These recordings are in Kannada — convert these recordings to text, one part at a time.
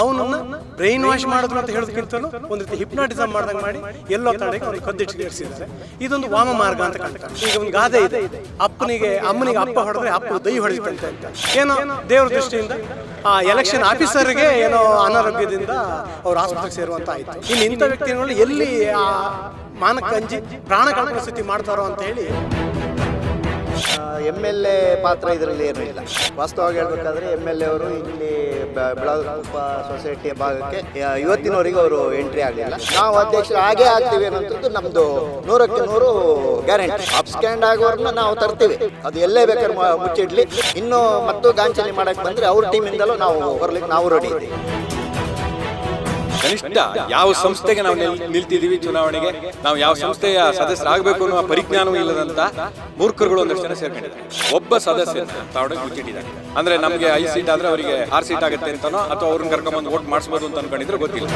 ಅವನನ್ನ ಬ್ರೈನ್ ವಾಶ್ ಮಾಡಿದ್ರು ಅಂತ ಹೇಳೋದಕ್ಕಿಂತಲೂ ಒಂದು ರೀತಿ ಹಿಪ್ನಾಟಿಸಮ್ ಮಾಡ್ದಂಗೆ ಮಾಡಿ ಎಲ್ಲೋ ತಡೆಗೆ ಅವ್ರಿಗೆ ಕದ್ದಿಟ್ಟಿರಿಸಿದ್ದಾರೆ ಇದೊಂದು ವಾಮ ಮಾರ್ಗ ಅಂತ ಕಾಣ್ತಾರೆ. ಈಗ ಒಂದು ಗಾದೆ ಇದೆ. ಅಪ್ಪನಿಗೆ, ಅಮ್ಮನಿಗೆ ಅಪ್ಪ ಹೊಡೆದ್ರೆ ಅಪ್ಪ ದೈ ಹೊಡಿತಂತೆ ಅಂತ. ಏನೋ ದೇವ್ರ ದೃಷ್ಟಿಯಿಂದ ಆ ಎಲೆಕ್ಷನ್ ಆಫೀಸರ್ಗೆ ಏನೋ ಅನಾರೋಗ್ಯದಿಂದ ಅವ್ರು ಆಸ್ಪತ್ರೆಗೆ ಸೇರುವಂತ ಆಯ್ತು. ಇನ್ನು ಇಂಥ ವ್ಯಕ್ತಿಗಳು ಎಲ್ಲಿ ಆ ಮಾನಕ್ಕೆ ಅಂಜಿ ಪ್ರಾಣ ಕಾಣ ಸ್ಥಿತಿ ಮಾಡ್ತಾರೋ ಅಂತ ಹೇಳಿ ಎಂ ಎಲ್ ಎ ಪಾತ್ರ ಇದರಲ್ಲಿ ಏನೂ ಇಲ್ಲ. ವಾಸ್ತವವಾಗಿ ಹೇಳ್ಬೇಕಾದ್ರೆ ಎಂ ಎಲ್ ಎ ಅವರು ಇಲ್ಲಿ ಬೆಳಗುಪ್ಪ ಸೊಸೈಟಿಯ ಭಾಗಕ್ಕೆ ಇವತ್ತಿನವರಿಗೂ ಅವರು ಎಂಟ್ರಿ ಆಗಲಿಲ್ಲ. ನಾವು ಅಧ್ಯಕ್ಷರು ಹಾಗೆ ಆಗ್ತೀವಿ ಅನ್ನೋಂಥದ್ದು ನಮ್ಮದು ನೂರಕ್ಕೆ ನೂರು ಗ್ಯಾರಂಟಿ. ಅಪ್ಸ್ಕ್ಯಾಂಡ್ ಆಗೋರ್ನ ನಾವು ತರ್ತೀವಿ. ಅದು ಎಲ್ಲೇ ಬೇಕಾದ್ರೆ ಮುಚ್ಚಿಡ್ಲಿ. ಇನ್ನು ಮತ್ತು ಗಾಂಚಲಿ ಮಾಡಕ್ಕೆ ಬಂದರೆ ಅವ್ರ ಟೀಮಿಂದಲೂ ನಾವು ಬರ್ಲಿಕ್ಕೆ ನಾವು ರೆಡಿ ಇದ್ದೀವಿ. ಕನಿಷ್ಠ ಯಾವ ಸಂಸ್ಥೆಗೆ ನಾವು ನಿಲ್ತಿದ್ದೀವಿ ಚುನಾವಣೆಗೆ, ನಾವು ಯಾವ ಸಂಸ್ಥೆಯ ಸದಸ್ಯರಾಗಬೇಕು ಅನ್ನೋ ಪರಿಜ್ಞಾನವೂ ಇಲ್ಲದಂತ ಮೂರ್ಖರುಗಳು ಒಂದಷ್ಟು ಜನ ಸೇರ್ಕೊಂಡಿದ್ದಾರೆ. ಒಬ್ಬ ಸದಸ್ಯ ಮುಚ್ಚಿಟ್ಟಿದ್ದಾರೆ ಅಂದ್ರೆ ನಮಗೆ ಐದು ಸೀಟ್ ಆದ್ರೆ ಅವರಿಗೆ ಆರು ಸೀಟ್ ಆಗುತ್ತೆ ಅಂತನೋ ಅಥವಾ ಅವ್ರನ್ನ ಕರ್ಕೊಂಡ್ಬಂದು ವೋಟ್ ಮಾಡಿಸ್ಬೋದು ಅಂತ ಅನ್ಕೊಂಡಿದ್ರೆ ಗೊತ್ತಿಲ್ಲ.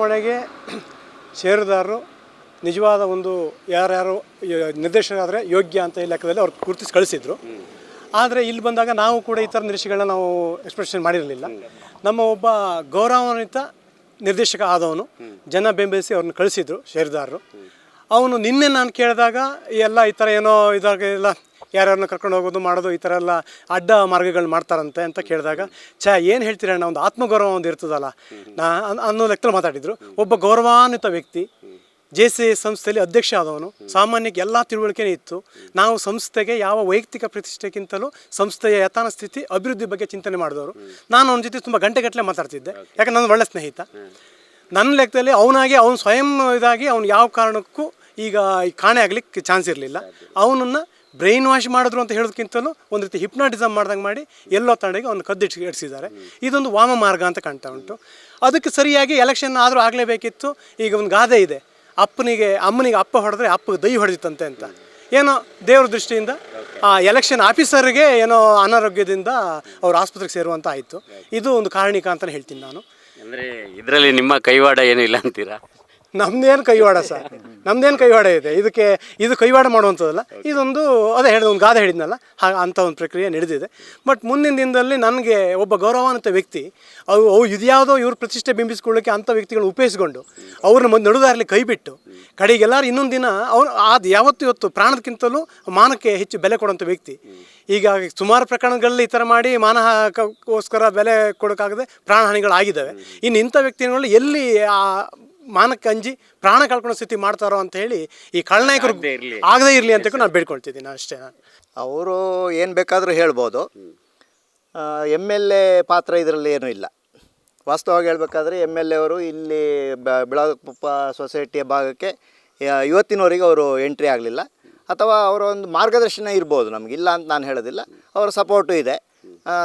ಚುನಾವಣೆಗೆ ಷೇರುದಾರರು ನಿಜವಾದ ಒಂದು ಯಾರ್ಯಾರು ನಿರ್ದೇಶಕರಾದರೆ ಯೋಗ್ಯ ಅಂತ ಈ ಲೆಕ್ಕದಲ್ಲಿ ಅವ್ರು ಗುರುತಿಸಿ ಕಳಿಸಿದ್ರು. ಆದರೆ ಇಲ್ಲಿ ಬಂದಾಗ ನಾವು ಕೂಡ ಈ ಥರ ನಿರೀಕ್ಷೆಗಳನ್ನ ನಾವು ಎಕ್ಸ್ಪ್ರೆಷನ್ ಮಾಡಿರಲಿಲ್ಲ. ನಮ್ಮ ಒಬ್ಬ ಗೌರವಾನ್ವಿತ ನಿರ್ದೇಶಕ ಆದವನು ಜನ ಬೆಂಬಲಿಸಿ ಅವ್ರನ್ನ ಕಳಿಸಿದ್ರು ಷೇರುದಾರರು. ಅವನು ನಿನ್ನೆ ನಾನು ಕೇಳಿದಾಗ ಎಲ್ಲ ಈ ಥರ ಏನೋ ಇದಾಗ ಎಲ್ಲ ಯಾರ್ಯಾರನ್ನ ಕರ್ಕೊಂಡು ಹೋಗೋದು, ಮಾಡೋದು ಈ ಥರ ಎಲ್ಲ ಅಡ್ಡ ಮಾರ್ಗಗಳು ಮಾಡ್ತಾರಂತೆ ಅಂತ ಕೇಳಿದಾಗ, ಛಾ, ಏನು ಹೇಳ್ತೀರಣ್ಣ ಒಂದು ಆತ್ಮಗೌರವ ಒಂದು ಇರ್ತದಲ್ಲ. ನಾ ಅನ್- ಅನ್ನೋ ಲೆಕ್ಕದಲ್ಲಿ ಮಾತಾಡಿದರು. ಒಬ್ಬ ಗೌರವಾನ್ವಿತ ವ್ಯಕ್ತಿ ಜೆ ಸಿ ಸಂಸ್ಥೆಯಲ್ಲಿ ಅಧ್ಯಕ್ಷ ಆದವನು, ಸಾಮಾನ್ಯಕ್ಕೆ ಎಲ್ಲ ತಿಳುವಳಿಕೆನೇ ಇತ್ತು. ನಾವು ಸಂಸ್ಥೆಗೆ ಯಾವ ವೈಯಕ್ತಿಕ ಪ್ರತಿಷ್ಠೆಗಿಂತಲೂ ಸಂಸ್ಥೆಯ ಯಥಾನ ಸ್ಥಿತಿ, ಅಭಿವೃದ್ಧಿ ಬಗ್ಗೆ ಚಿಂತನೆ ಮಾಡಿದವರು. ನಾನು ಅವನ ಜೊತೆ ತುಂಬ ಗಂಟೆಗಟ್ಟಲೆ ಮಾತಾಡ್ತಿದ್ದೆ. ಯಾಕಂದ್ರೆ ನನ್ನ ಒಳ್ಳೆ ಸ್ನೇಹಿತ. ನನ್ನ ಲೆಕ್ಕದಲ್ಲಿ ಅವನಾಗಿ, ಅವನು ಸ್ವಯಂ ಇದಾಗಿ, ಅವ್ನು ಯಾವ ಕಾರಣಕ್ಕೂ ಈಗ ಈ ಕಾಣೆ ಆಗಲಿಕ್ಕೆ ಚಾನ್ಸ್ ಇರಲಿಲ್ಲ. ಅವನನ್ನು ಬ್ರೈನ್ ವಾಶ್ ಮಾಡಿದ್ರು ಅಂತ ಹೇಳೋದಕ್ಕಿಂತಲೂ ಒಂದು ರೀತಿ ಹಿಪ್ನಾಟಿಸಮ್ ಮಾಡ್ದಂಗೆ ಮಾಡಿ ಎಲ್ಲೋ ತಂಡೆಗೆ ಅವ್ನು ಕದ್ದು ಇಡಿಸಿದ್ದಾರೆ. ಇದೊಂದು ವಾಮ ಮಾರ್ಗ ಅಂತ ಕಾಣ್ತಾ ಉಂಟು. ಅದಕ್ಕೆ ಸರಿಯಾಗಿ ಎಲೆಕ್ಷನ್ ಆದರೂ ಆಗಲೇಬೇಕಿತ್ತು. ಈಗ ಒಂದು ಗಾದೆ ಇದೆ. ಅಪ್ಪನಿಗೆ, ಅಮ್ಮನಿಗೆ ಅಪ್ಪ ಹೊಡೆದ್ರೆ ಅಪ್ಪಗೆ ದೈ ಹೊಡೆದಿತ್ತಂತೆ ಅಂತ. ಏನೋ ದೇವ್ರ ದೃಷ್ಟಿಯಿಂದ ಆ ಎಲೆಕ್ಷನ್ ಆಫೀಸರ್ಗೆ ಏನೋ ಅನಾರೋಗ್ಯದಿಂದ ಅವ್ರ ಆಸ್ಪತ್ರೆಗೆ ಸೇರುವಂತ ಆಯಿತು. ಇದು ಒಂದು ಕಾರಣಿಕ ಅಂತಲೇ ಹೇಳ್ತೀನಿ ನಾನು. ಅಂದರೆ ಇದರಲ್ಲಿ ನಿಮ್ಮ ಕೈವಾಡ ಏನೂ ಇಲ್ಲ ಅಂತೀರಾ? ನಮ್ದೇನು ಕೈವಾಡ ಸರ್? ನಮ್ದೇನು ಕೈವಾಡ ಇದೆ? ಇದಕ್ಕೆ ಇದು ಕೈವಾಡ ಮಾಡುವಂಥದ್ದಲ್ಲ. ಇದೊಂದು ಅದೇ ಹೇಳಿದ ಒಂದು ಗಾದೆ ಹೇಳಿದ್ನಲ್ಲ? ಹಾಗೆ ಅಂಥ ಒಂದು ಪ್ರಕ್ರಿಯೆ ನಡೆದಿದೆ. ಬಟ್ ಮುಂದಿನ ದಿನದಲ್ಲಿ ನನಗೆ ಒಬ್ಬ ಗೌರವಾನ್ವಿತ ವ್ಯಕ್ತಿ, ಅವು ಅವು ಇದ್ಯಾವುದೋ ಇವ್ರ ಪ್ರತಿಷ್ಠೆ ಬಿಂಬಿಸ್ಕೊಳ್ಳೋಕ್ಕೆ ಅಂಥ ವ್ಯಕ್ತಿಗಳು ಉಪಯೋಗಿಸ್ಕೊಂಡು ಅವ್ರನ್ನ ಮುಂದೆ ನಡುದಾರಲಿ ಕೈ ಬಿಟ್ಟು ಕಡೆಗೆ ಎಲ್ಲರೂ ಇನ್ನೊಂದು ದಿನ ಅವ್ರು ಅದು ಯಾವತ್ತು ಇವತ್ತು ಪ್ರಾಣದಕ್ಕಿಂತಲೂ ಮಾನಕ್ಕೆ ಹೆಚ್ಚು ಬೆಲೆ ಕೊಡುವಂಥ ವ್ಯಕ್ತಿ. ಈಗ ಸುಮಾರು ಪ್ರಕರಣಗಳಲ್ಲಿ ಈ ಥರ ಮಾಡಿ ಮಾನಕ್ಕೋಸ್ಕರ ಬೆಲೆ ಕೊಡೋಕ್ಕಾಗದೆ ಪ್ರಾಣಹಾನಿಗಳಾಗಿದ್ದಾವೆ. ಇನ್ನು ಇಂಥ ವ್ಯಕ್ತಿಗಳು ಎಲ್ಲಿ ಆ ಮಾನಕ್ಕೆ ಅಂಜಿ ಪ್ರಾಣ ಕಳ್ಕೊಳ್ಳೋ ಸ್ಥಿತಿ ಮಾಡ್ತಾರೋ ಅಂತ ಹೇಳಿ ಈ ಖಳನಾಯಕರು ಆಗದೇ ಇರ್ಲಿ. ಆಗದೇ ಇರಲಿ ಅಂತ ನಾನು ಬೇಡ್ಕೊಳ್ತಿದ್ದೀನಿ ಅಷ್ಟೇ ನಾನು. ಅವರು ಏನು ಬೇಕಾದರೂ ಹೇಳ್ಬೋದು. ಎಂ ಎಲ್ ಎ ಪಾತ್ರ ಇದರಲ್ಲಿ ಏನೂ ಇಲ್ಲ. ವಾಸ್ತವವಾಗಿ ಹೇಳಬೇಕಾದ್ರೆ ಎಂ ಎಲ್ ಎ ಅವರು ಇಲ್ಲಿ ಬ- ಬೆಳಗುಪ್ಪ ಸೊಸೈಟಿಯ ಭಾಗಕ್ಕೆ ಇವತ್ತಿನವರೆಗೆ ಅವರು ಎಂಟ್ರಿ ಆಗಲಿಲ್ಲ. ಅಥವಾ ಅವರ ಒಂದು ಮಾರ್ಗದರ್ಶನ ಇರ್ಬೋದು ನಮಗೆ ಇಲ್ಲ ಅಂತ ನಾನು ಹೇಳೋದಿಲ್ಲ. ಅವರ ಸಪೋರ್ಟು ಇದೆ.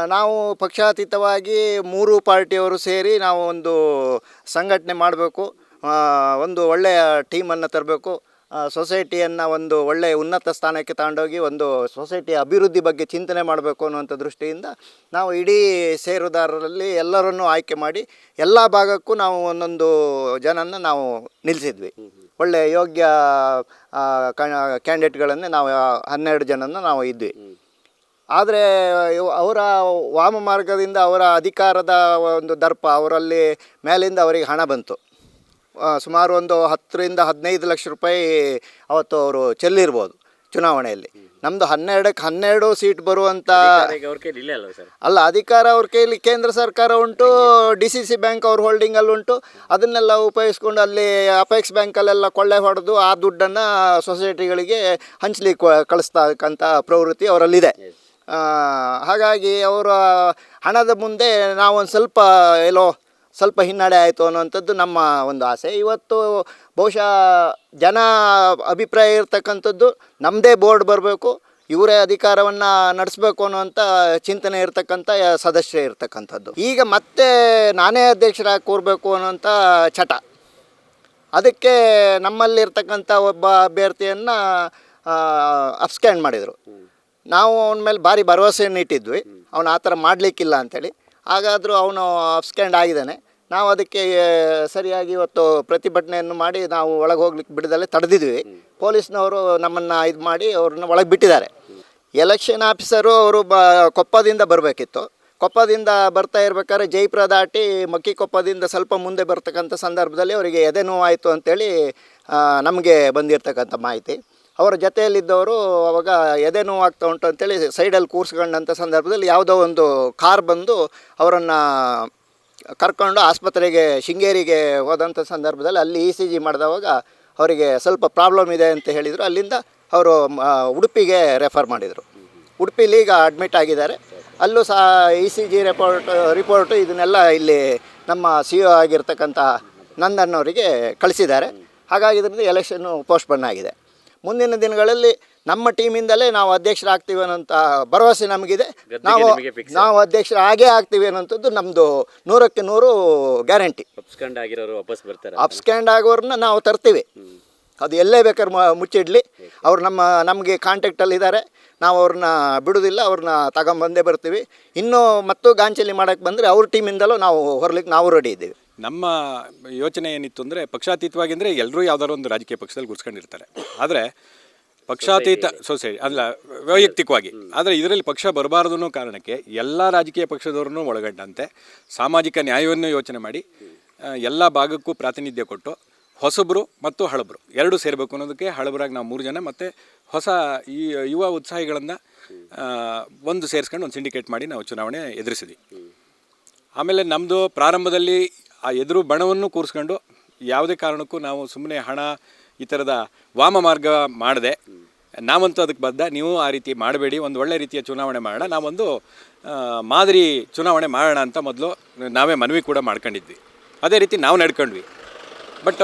ನಾವು ಪಕ್ಷಾತೀತವಾಗಿ ಮೂರು ಪಾರ್ಟಿಯವರು ಸೇರಿ ನಾವು ಒಂದು ಸಂಘಟನೆ ಮಾಡಬೇಕು. ಒಂದು ಒಳ್ಳೆಯ ಟೀಮನ್ನು ತರಬೇಕು. ಸೊಸೈಟಿಯನ್ನು ಒಂದು ಒಳ್ಳೆಯ ಉನ್ನತ ಸ್ಥಾನಕ್ಕೆ ತಗೊಂಡೋಗಿ ಒಂದು ಸೊಸೈಟಿಯ ಅಭಿವೃದ್ಧಿ ಬಗ್ಗೆ ಚಿಂತನೆ ಮಾಡಬೇಕು ಅನ್ನುವಂಥ ದೃಷ್ಟಿಯಿಂದ ನಾವು ಇಡೀ ಷೇರುದಾರರಲ್ಲಿ ಎಲ್ಲರನ್ನೂ ಆಯ್ಕೆ ಮಾಡಿ ಎಲ್ಲ ಭಾಗಕ್ಕೂ ನಾವು ಒಂದೊಂದು ಜನನ ನಾವು ನಿಲ್ಲಿಸಿದ್ವಿ. ಒಳ್ಳೆಯ ಯೋಗ್ಯ ಕ್ಯಾಂಡಿಡೇಟ್ಗಳನ್ನೇ ನಾವು ಹನ್ನೆರಡು ಜನನ ನಾವು ಇದ್ವಿ. ಆದರೆ ಅವರ ವಾಮ ಮಾರ್ಗದಿಂದ ಅವರ ಅಧಿಕಾರದ ಒಂದು ದರ್ಪ ಅವರಲ್ಲಿ ಮೇಲಿಂದ ಅವರಿಗೆ ಹಣ ಬಂತು. ಸುಮಾರು ಒಂದು ಹತ್ತರಿಂದ ಹದಿನೈದು ಲಕ್ಷ ರೂಪಾಯಿ ಅವತ್ತು ಅವರು ಚೆಲ್ಲಿರ್ಬೋದು ಚುನಾವಣೆಯಲ್ಲಿ. ನಮ್ಮದು ಹನ್ನೆರಡಕ್ಕೆ ಹನ್ನೆರಡು ಸೀಟ್ ಬರುವಂಥ ಅಲ್ಲ ಅಧಿಕಾರ ಅವ್ರ ಕೈಲಿ ಕೇಂದ್ರ ಸರ್ಕಾರ ಉಂಟು ಡಿ ಸಿ ಸಿ ಬ್ಯಾಂಕ್ ಅವ್ರ ಹೋಲ್ಡಿಂಗಲ್ಲಿ ಉಂಟು. ಅದನ್ನೆಲ್ಲ ಉಪಯೋಗಿಸ್ಕೊಂಡು ಅಲ್ಲಿ ಅಪೆಕ್ಸ್ ಬ್ಯಾಂಕಲ್ಲೆಲ್ಲ ಕೊಳ್ಳೆ ಹೊಡೆದು ಆ ದುಡ್ಡನ್ನು ಸೊಸೈಟಿಗಳಿಗೆ ಹಂಚ್ಲಿಕ್ಕೆ ಕಳಿಸ್ತಕ್ಕಂಥ ಪ್ರವೃತ್ತಿ ಅವರಲ್ಲಿದೆ. ಹಾಗಾಗಿ ಅವರ ಹಣದ ಮುಂದೆ ನಾವೊಂದು ಸ್ವಲ್ಪ ಎಲ್ಲೋ ಸ್ವಲ್ಪ ಹಿನ್ನಡೆ ಆಯಿತು ಅನ್ನೋವಂಥದ್ದು ನಮ್ಮ ಒಂದು ಆಸೆ. ಇವತ್ತು ಬಹುಶಃ ಜನ ಅಭಿಪ್ರಾಯ ಇರ್ತಕ್ಕಂಥದ್ದು ನಮ್ಮದೇ ಬೋರ್ಡ್ ಬರಬೇಕು ಇವರೇ ಅಧಿಕಾರವನ್ನು ನಡೆಸಬೇಕು ಅನ್ನುವಂಥ ಚಿಂತನೆ ಇರತಕ್ಕಂಥ ಸದಸ್ಯ ಇರ್ತಕ್ಕಂಥದ್ದು. ಈಗ ಮತ್ತೆ ನಾನೇ ಅಧ್ಯಕ್ಷರಾಗಿ ಕೂರಬೇಕು ಅನ್ನೋಂಥ ಚಟ. ಅದಕ್ಕೆ ನಮ್ಮಲ್ಲಿರ್ತಕ್ಕಂಥ ಒಬ್ಬ ಅಭ್ಯರ್ಥಿಯನ್ನು ಅಪ್ಸ್ಕ್ಯಾಂಡ್ ಮಾಡಿದರು. ನಾವು ಅವನ ಮೇಲೆ ಭಾರಿ ಭರವಸೆಯನ್ನು ಇಟ್ಟಿದ್ವಿ ಅವನು ಆ ಥರ ಮಾಡಲಿಕ್ಕಿಲ್ಲ ಅಂಥೇಳಿ. ಹಾಗಾದರೂ ಅವನು ಅಬ್ಸ್ಕ್ಯಾಂಡ್ ಆಗಿದ್ದಾನೆ. ನಾವು ಅದಕ್ಕೆ ಸರಿಯಾಗಿ ಇವತ್ತು ಪ್ರತಿಭಟನೆಯನ್ನು ಮಾಡಿ ನಾವು ಒಳಗೆ ಹೋಗ್ಲಿಕ್ಕೆ ಬಿಡದಲ್ಲೇ ತಡೆದಿದ್ವಿ. ಪೊಲೀಸ್ನವರು ನಮ್ಮನ್ನು ಇದು ಮಾಡಿ ಅವ್ರನ್ನ ಒಳಗೆ ಬಿಟ್ಟಿದ್ದಾರೆ. ಎಲೆಕ್ಷನ್ ಆಫೀಸರು ಅವರು ಬ ಕೊಪ್ಪದಿಂದ ಬರಬೇಕಿತ್ತು. ಕೊಪ್ಪದಿಂದ ಬರ್ತಾ ಇರ್ಬೇಕಾದ್ರೆ ಜೈಪುರ ದಾಟಿ ಮಕ್ಕಿಕೊಪ್ಪದಿಂದ ಸ್ವಲ್ಪ ಮುಂದೆ ಬರ್ತಕ್ಕಂಥ ಸಂದರ್ಭದಲ್ಲಿ ಅವರಿಗೆ ಎದೆ ನೋವಾಯಿತು ಅಂತೇಳಿ ನಮಗೆ ಬಂದಿರತಕ್ಕಂಥ ಮಾಹಿತಿ. ಅವರ ಜೊತೆಯಲ್ಲಿದ್ದವರು ಅವಾಗ ಎದೆ ನೋವಾಗ್ತಾ ಉಂಟು ಅಂತೇಳಿ ಸೈಡಲ್ಲಿ ಕೂರಿಸ್ಕೊಂಡಂಥ ಸಂದರ್ಭದಲ್ಲಿ ಯಾವುದೋ ಒಂದು ಕಾರ್ ಬಂದು ಅವರನ್ನು ಕರ್ಕೊಂಡು ಆಸ್ಪತ್ರೆಗೆ, ಶೃಂಗೇರಿಗೆ ಹೋದಂಥ ಸಂದರ್ಭದಲ್ಲಿ ಅಲ್ಲಿ ಇ ಸಿ ಜಿ ಮಾಡಿದವಾಗ ಅವರಿಗೆ ಸ್ವಲ್ಪ ಪ್ರಾಬ್ಲಮ್ ಇದೆ ಅಂತ ಹೇಳಿದರು. ಅಲ್ಲಿಂದ ಅವರು ಉಡುಪಿಗೆ ರೆಫರ್ ಮಾಡಿದರು. ಉಡುಪಿಲಿ ಈಗ ಅಡ್ಮಿಟ್ ಆಗಿದ್ದಾರೆ. ಅಲ್ಲೂ ಸಹ E C G report report ಇದನ್ನೆಲ್ಲ ಇಲ್ಲಿ ನಮ್ಮ ಸಿ ಒ ಆಗಿರ್ತಕ್ಕಂಥ ನಂದನ್ ಅವರಿಗೆ ಕಳಿಸಿದ್ದಾರೆ. ಹಾಗಾಗಿ ಇದರಿಂದ ಎಲೆಕ್ಷನ್ನು ಪೋಸ್ಟ್ಪೋನ್ ಆಗಿದೆ. ಮುಂದಿನ ದಿನಗಳಲ್ಲಿ ನಮ್ಮ ಟೀಮಿಂದಲೇ ನಾವು ಅಧ್ಯಕ್ಷರಾಗ್ತೀವಿ ಅನ್ನೋಂಥ ಭರವಸೆ ನಮಗಿದೆ. ನಾವು ನಾವು ಅಧ್ಯಕ್ಷರ ಹಾಗೆ ಆಗ್ತೀವಿ ಅನ್ನೋಂಥದ್ದು ನಮ್ಮದು ನೂರಕ್ಕೆ ನೂರು ಗ್ಯಾರಂಟಿ. ಅಪ್ಸ್ಕ್ಯಾಂಡ್ ಆಗಿರೋರು ವಾಪಸ್ ಬರ್ತಾರೆ. ಅಪ್ಸ್ಕ್ಯಾಂಡ್ ಆಗೋರನ್ನ ನಾವು ತರ್ತೀವಿ. ಅದು ಎಲ್ಲೇ ಬೇಕಾದ್ರೆ ಮುಚ್ಚಿಡಲಿ. ಮುಚ್ಚಿಡ್ಲಿ ಅವ್ರು ನಮ್ಮ ನಮಗೆ ಕಾಂಟ್ಯಾಕ್ಟಲ್ಲಿ ಇದ್ದಾರೆ ನಾವು ಅವ್ರನ್ನ ಬಿಡೋದಿಲ್ಲ ಅವ್ರನ್ನ ತಗೊಂಬಂದೇ ಬರ್ತೀವಿ. ಇನ್ನೂ ಮತ್ತು ಗಾಂಚಲಿ ಮಾಡೋಕ್ಕೆ ಬಂದರೆ ಅವ್ರ ಟೀಮಿಂದಲೂ ನಾವು ಹೊರಲಿಕ್ಕೆ ನಾವು ರೆಡಿ ಇದ್ದೀವಿ. ನಮ್ಮ ಯೋಚನೆ ಏನಿತ್ತು ಅಂದರೆ ಪಕ್ಷಾತೀತವಾಗಿ ಅಂದರೆ ಎಲ್ಲರೂ ಯಾವ್ದಾದ್ರು ಒಂದು ರಾಜಕೀಯ ಪಕ್ಷದಲ್ಲಿ ಗುರ್ಸ್ಕೊಂಡಿರ್ತಾರೆ. ಆದರೆ ಪಕ್ಷಾತೀತ ಸೊಸೈಟಿ ಅಲ್ಲ ವೈಯಕ್ತಿಕವಾಗಿ. ಆದರೆ ಇದರಲ್ಲಿ ಪಕ್ಷ ಬರಬಾರ್ದು ಅನ್ನೋ ಕಾರಣಕ್ಕೆ ಎಲ್ಲ ರಾಜಕೀಯ ಪಕ್ಷದವ್ರನ್ನೂ ಒಳಗೊಂಡಂತೆ ಸಾಮಾಜಿಕ ನ್ಯಾಯವನ್ನು ಯೋಚನೆ ಮಾಡಿ ಎಲ್ಲ ಭಾಗಕ್ಕೂ ಪ್ರಾತಿನಿಧ್ಯ ಕೊಟ್ಟು ಹೊಸಬರು ಮತ್ತು ಹಳಬರು ಎರಡೂ ಸೇರಬೇಕು ಅನ್ನೋದಕ್ಕೆ ಹಳಬರಾಗಿ ನಾವು ಮೂರು ಜನ ಮತ್ತು ಹೊಸ ಈ ಯುವ ಉತ್ಸಾಹಿಗಳನ್ನು ಒಂದು ಸೇರಿಸ್ಕೊಂಡು ಒಂದು ಸಿಂಡಿಕೇಟ್ ಮಾಡಿ ನಾವು ಚುನಾವಣೆ ಎದುರಿಸಿದ್ವಿ. ಆಮೇಲೆ ನಮ್ಮದು ಪ್ರಾರಂಭದಲ್ಲಿ ಆ ಎದುರು ಬಣವನ್ನು ಕೂರಿಸ್ಕೊಂಡು ಯಾವುದೇ ಕಾರಣಕ್ಕೂ ನಾವು ಸುಮ್ಮನೆ ಹಣ ಈ ಥರದ ವಾಮ ಮಾರ್ಗ ಮಾಡಿದೆ ನಾವಂತೂ ಅದಕ್ಕೆ ಬದ್ಧ ನೀವು ಆ ರೀತಿ ಮಾಡಬೇಡಿ ಒಂದು ಒಳ್ಳೆ ರೀತಿಯ ಚುನಾವಣೆ ಮಾಡೋಣ ನಾವೊಂದು ಮಾದರಿ ಚುನಾವಣೆ ಮಾಡೋಣ ಅಂತ ಮೊದಲು ನಾವೇ ಮನವಿ ಕೂಡ ಮಾಡ್ಕೊಂಡಿದ್ವಿ. ಅದೇ ರೀತಿ ನಾವು ನಡ್ಕೊಂಡ್ವಿ. ಬಟ್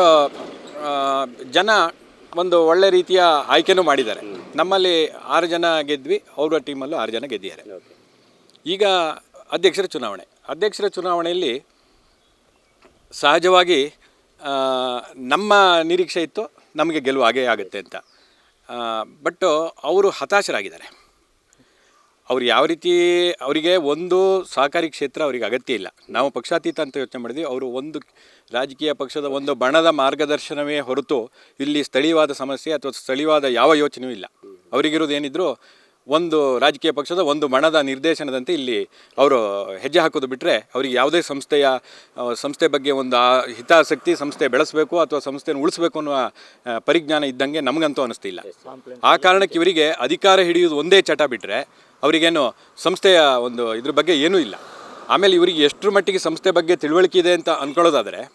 ಜನ ಒಂದು ಒಳ್ಳೆ ರೀತಿಯ ಆಯ್ಕೆನೂ ಮಾಡಿದ್ದಾರೆ. ನಮ್ಮಲ್ಲಿ ಆರು ಜನ ಗೆದ್ವಿ ಅವರ ಟೀಮಲ್ಲೂ ಆರು ಜನ ಗೆದ್ದಿದ್ದಾರೆ. ಈಗ ಅಧ್ಯಕ್ಷರ ಚುನಾವಣೆ. ಅಧ್ಯಕ್ಷರ ಚುನಾವಣೆಯಲ್ಲಿ ಸಹಜವಾಗಿ ನಮ್ಮ ನಿರೀಕ್ಷೆ ಇತ್ತು, ನಮಗೆ ಗೆಲುವು ಹಾಗೇ ಆಗುತ್ತೆ ಅಂತ. ಬಟ್ ಅವರು ಹತಾಶರಾಗಿದ್ದಾರೆ. ಅವ್ರು ಯಾವ ರೀತಿ, ಅವರಿಗೆ ಒಂದು ಸಹಕಾರಿ ಕ್ಷೇತ್ರ ಅವರಿಗೆ ಅಗತ್ಯ ಇಲ್ಲ. ನಾವು ಪಕ್ಷಾತೀತ ಅಂತ ಯೋಚನೆ ಮಾಡಿದ್ವಿ, ಅವರು ಒಂದು ರಾಜಕೀಯ ಪಕ್ಷದ ಒಂದು ಬಣದ ಮಾರ್ಗದರ್ಶನವೇ ಹೊರತು ಇಲ್ಲಿ ಸ್ಥಳೀಯವಾದ ಸಮಸ್ಯೆ ಅಥವಾ ಸ್ಥಳೀಯವಾದ ಯಾವ ಯೋಚನೆಯೂ ಇಲ್ಲ. ಅವರಿಗಿರೋದು ಏನಿದ್ರು ಒಂದು ರಾಜಕೀಯ ಪಕ್ಷದ ಒಂದು ಮಣದ ನಿರ್ದೇಶನದಂತೆ ಇಲ್ಲಿ ಅವರು ಹೆಜ್ಜೆ ಹಾಕೋದು ಬಿಟ್ಟರೆ ಅವರಿಗೆ ಯಾವುದೇ ಸಂಸ್ಥೆಯ ಸಂಸ್ಥೆ ಬಗ್ಗೆ ಒಂದು, ಆ, ಹಿತಾಸಕ್ತಿ ಸಂಸ್ಥೆ ಬೆಳೆಸಬೇಕು ಅಥವಾ ಸಂಸ್ಥೆಯನ್ನು ಉಳಿಸಬೇಕು ಅನ್ನುವ ಪರಿಜ್ಞಾನ ಇದ್ದಂಗೆ ನಮಗಂತೂ ಅನಿಸ್ತಿಲ್ಲ. ಆ ಕಾರಣಕ್ಕೆ ಇವರಿಗೆ ಅಧಿಕಾರ ಹಿಡಿಯೋದು ಒಂದೇ ಚಟ ಬಿಟ್ಟರೆ ಅವರಿಗೇನು ಸಂಸ್ಥೆಯ ಒಂದು ಇದ್ರ ಬಗ್ಗೆ ಏನೂ ಇಲ್ಲ. ಆಮೇಲೆ ಇವರಿಗೆ ಎಷ್ಟರ ಮಟ್ಟಿಗೆ ಸಂಸ್ಥೆ ಬಗ್ಗೆ ತಿಳುವಳಿಕೆ ಇದೆ ಅಂತ ಅಂದ್ಕೊಳ್ಳೋದಾದರೆ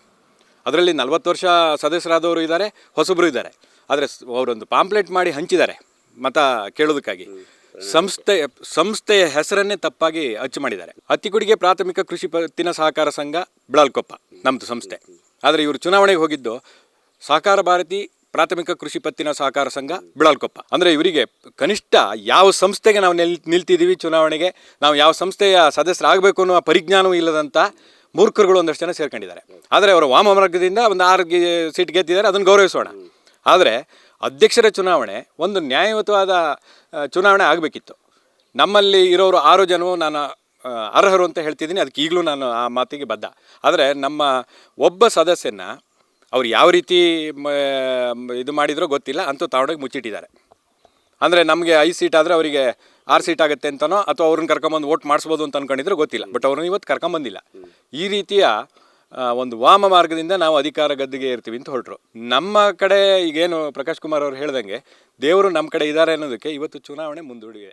ಅದರಲ್ಲಿ ನಲವತ್ತು ವರ್ಷ ಸದಸ್ಯರಾದವರು ಇದ್ದಾರೆ, ಹೊಸಬರು ಇದ್ದಾರೆ. ಆದರೆ ಅವರೊಂದು ಪಾಂಪ್ಲೆಟ್ ಮಾಡಿ ಹಂಚಿದ್ದಾರೆ. ಮತ ಕೇಳೋದಕ್ಕಾಗಿ. ಸಂಸ್ಥೆ ಸಂಸ್ಥೆಯ ಹೆಸರನ್ನೇ ತಪ್ಪಾಗಿ ಅಚ್ಚು ಮಾಡಿದ್ದಾರೆ. ಅತ್ತಿಗುಡಿಗೆ ಪ್ರಾಥಮಿಕ ಕೃಷಿ ಪತ್ತಿನ ಸಹಕಾರ ಸಂಘ ಬಿಳಾಲ್ಕೊಪ್ಪ ನಮ್ಮದು ಸಂಸ್ಥೆ. ಆದರೆ ಇವರು ಚುನಾವಣೆಗೆ ಹೋಗಿದ್ದು ಸಹಕಾರ ಭಾರತಿ ಪ್ರಾಥಮಿಕ ಕೃಷಿ ಪತ್ತಿನ ಸಹಕಾರ ಸಂಘ ಬಿಳಾಲ್ಕೊಪ್ಪ ಅಂದರೆ ಇವರಿಗೆ ಕನಿಷ್ಠ ಯಾವ ಸಂಸ್ಥೆಗೆ ನಾವು ನಿಲ್ ನಿಲ್ತಿದ್ದೀವಿ ಚುನಾವಣೆಗೆ ನಾವು ಯಾವ ಸಂಸ್ಥೆಯ ಸದಸ್ಯರಾಗಬೇಕು ಅನ್ನುವ ಪರಿಜ್ಞಾನವೂ ಇಲ್ಲದಂಥ ಮೂರ್ಖರುಗಳು ಒಂದಷ್ಟು ಜನ ಸೇರ್ಕೊಂಡಿದ್ದಾರೆ. ಆದರೆ ಅವರ ವಾಮ ಮಾರ್ಗದಿಂದ ಒಂದು ಆರು ಸೀಟ್ ಗೆದ್ದಿದ್ದಾರೆ ಅದನ್ನು ಗೌರವಿಸೋಣ. ಆದರೆ ಅಧ್ಯಕ್ಷರ ಚುನಾವಣೆ ಒಂದು ನ್ಯಾಯಯುತವಾದ ಚುನಾವಣೆ ಆಗಬೇಕಿತ್ತು. ನಮ್ಮಲ್ಲಿ ಇರೋರು ಆರು ಜನವು ನಾನು ಅರ್ಹರು ಅಂತ ಹೇಳ್ತಿದ್ದೀನಿ. ಅದಕ್ಕೆ ಈಗಲೂ ನಾನು ಆ ಮಾತಿಗೆ ಬದ್ಧ. ಆದರೆ ನಮ್ಮ ಒಬ್ಬ ಸದಸ್ಯನ ಅವ್ರು ಯಾವ ರೀತಿ ಇದು ಮಾಡಿದ್ರೋ ಗೊತ್ತಿಲ್ಲ. ಅಂತೂ ತಾವಡೋಗಿ ಮುಚ್ಚಿಟ್ಟಿದ್ದಾರೆ. ಅಂದರೆ ನಮಗೆ ಐದು ಸೀಟ್ ಆದರೆ ಅವರಿಗೆ ಆರು ಸೀಟ್ ಆಗುತ್ತೆ ಅಂತನೋ, ಅಥವಾ ಅವ್ರನ್ನ ಕರ್ಕೊಂಬಂದು ವೋಟ್ ಮಾಡಿಸ್ಬೋದು ಅಂತ ಅಂದ್ಕೊಂಡಿದ್ರೆ ಗೊತ್ತಿಲ್ಲ. ಬಟ್ ಅವ್ರನ್ನ ಇವತ್ತು ಕರ್ಕೊಂಬಂದಿಲ್ಲ. ಈ ರೀತಿಯ ಒಂದು ವಾಮ ಮಾರ್ಗದಿಂದ ನಾವು ಅಧಿಕಾರ ಗದ್ದಿಗೆ ಇರ್ತೀವಿ ಅಂತ ಹೊರಟ್ರು ನಮ್ಮ ಕಡೆ ಈಗೇನು ಪ್ರಕಾಶ್ ಕುಮಾರ್ ಅವರು ಹೇಳ್ದಂಗೆ, ದೇವರು ನಮ್ಮ ಕಡೆ ಇದ್ದಾರೆ ಅನ್ನೋದಕ್ಕೆ ಇವತ್ತು ಚುನಾವಣೆ ಮುಂದೂಡಿದೆ.